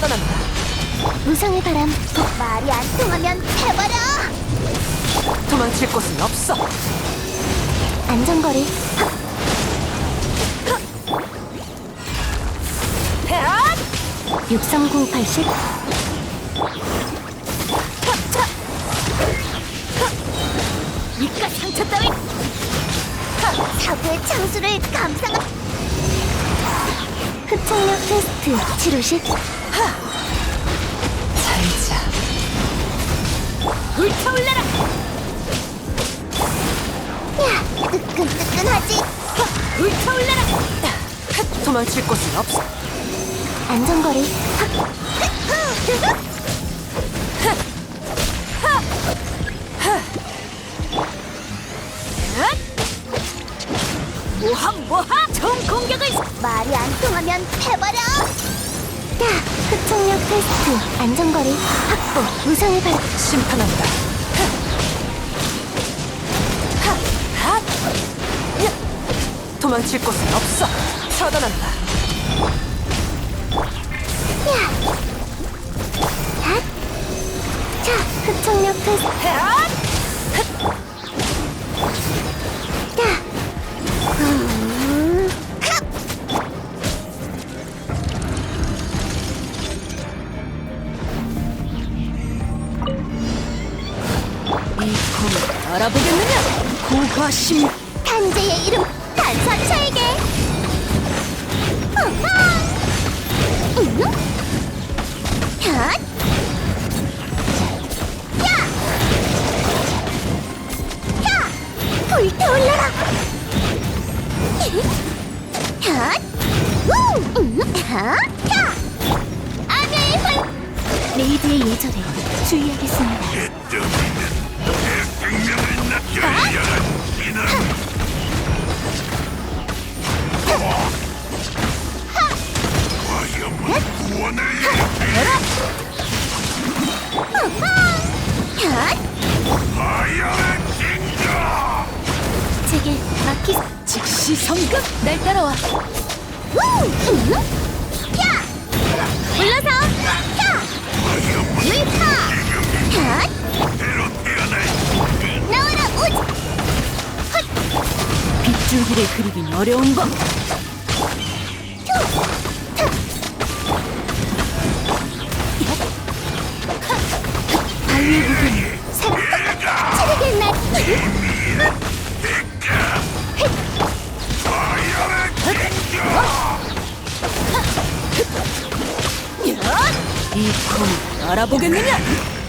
처단한다. 무상의 바람 말이 안 통하면 해버려 도망칠 곳은 없어. 안전거리 앗! 63980 이깟 상처 따위 사고의 창수를 감상한 흡착력 테스트 치료식 도망칠 곳은 없어. 안전거리. 모함 모함! 총 공격을 말이 안 통하면 해버려! 야 흡착력 테스트. 안전거리 확보. 무상의 바람 심판한다. 도망칠 곳은 없어. 처단한다. 자 흡착력 핫! 야 음, 이 검을 알아보겠느냐? 고화심 탄재의 이름! 야! 야! 불! 레이드의 예절에 주의하겠습니다. 핫! 기 즉시 성급 날 따라와? 야! 불러서 야! 유이파! 핫! 나와라 오지! 빗줄기를 그리긴 어려운 법 바위의 무게는 체력의 날 이 검을 알아보겠느냐?